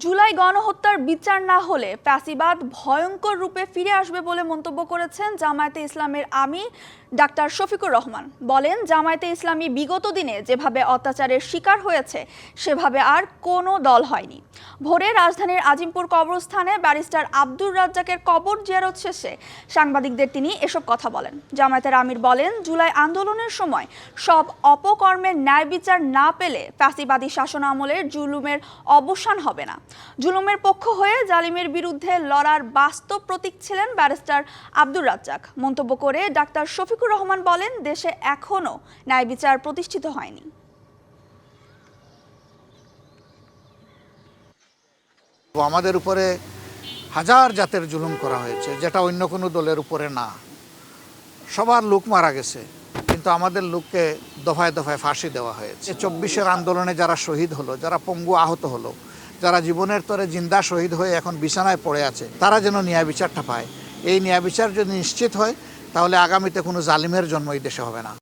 জুলাই গণহত্যার বিচার না হলে প্যাসিবাদ ভয়ঙ্কর রূপে ফিরে আসবে বলে মন্তব্য করেছেন জামায়াতে ইসলামের আমি ডাক্তার শফিকুর রহমান বলেন, জামায়াতে ইসলামী বিগত দিনে যেভাবে অত্যাচারের শিকার হয়েছে, সেভাবে আর কোনো দল হয়নি। ভোরে রাজধানীর আজিমপুর কবরস্থানে ব্যারিস্টার আব্দুর রাজ্জাকের কবর জিয়ারত শেষে সাংবাদিকদের তিনি এসব কথা বলেন। জামায়াতের আমির বলেন, জুলাই আন্দোলনের সময় সব অপকর্মের ন্যায় বিচার না পেলে প্যাসিবাদী শাসন আমলের জুলুমের অবসান হবে না। জুলুমের পক্ষ হয়ে জালিমের বিরুদ্ধে লড়ার বাস্তব প্রতীক ছিলেন ব্যারিস্টার আব্দুর রাজ্জাক। মন্তব্য করে ডাক্তার শফিকুর রহমান বলেন, দেশে এখনও ন্যায় বিচার প্রতিষ্ঠিত হয়নি। আমাদের উপরে হাজার জাতের জুলুম করা হয়েছে, যেটা অন্য কোনো দলের উপরে না। সবার লোক মারা গেছে, কিন্তু আমাদের লোককে দফায় দফায় ফাঁসি দেওয়া হয়েছে। চব্বিশের আন্দোলনে যারা শহীদ হলো, যারা পঙ্গু আহত হলো, যারা জীবনের তরে জিন্দা শহীদ হয়ে এখন বিছানায় পড়ে আছে, তারা যেন ন্যায় বিচারটা পায়। এই ন্যায় বিচার যদি নিশ্চিত হয় তাহলে আগামীতে কোনো জালিমের জন্ম এই দেশে হবে না।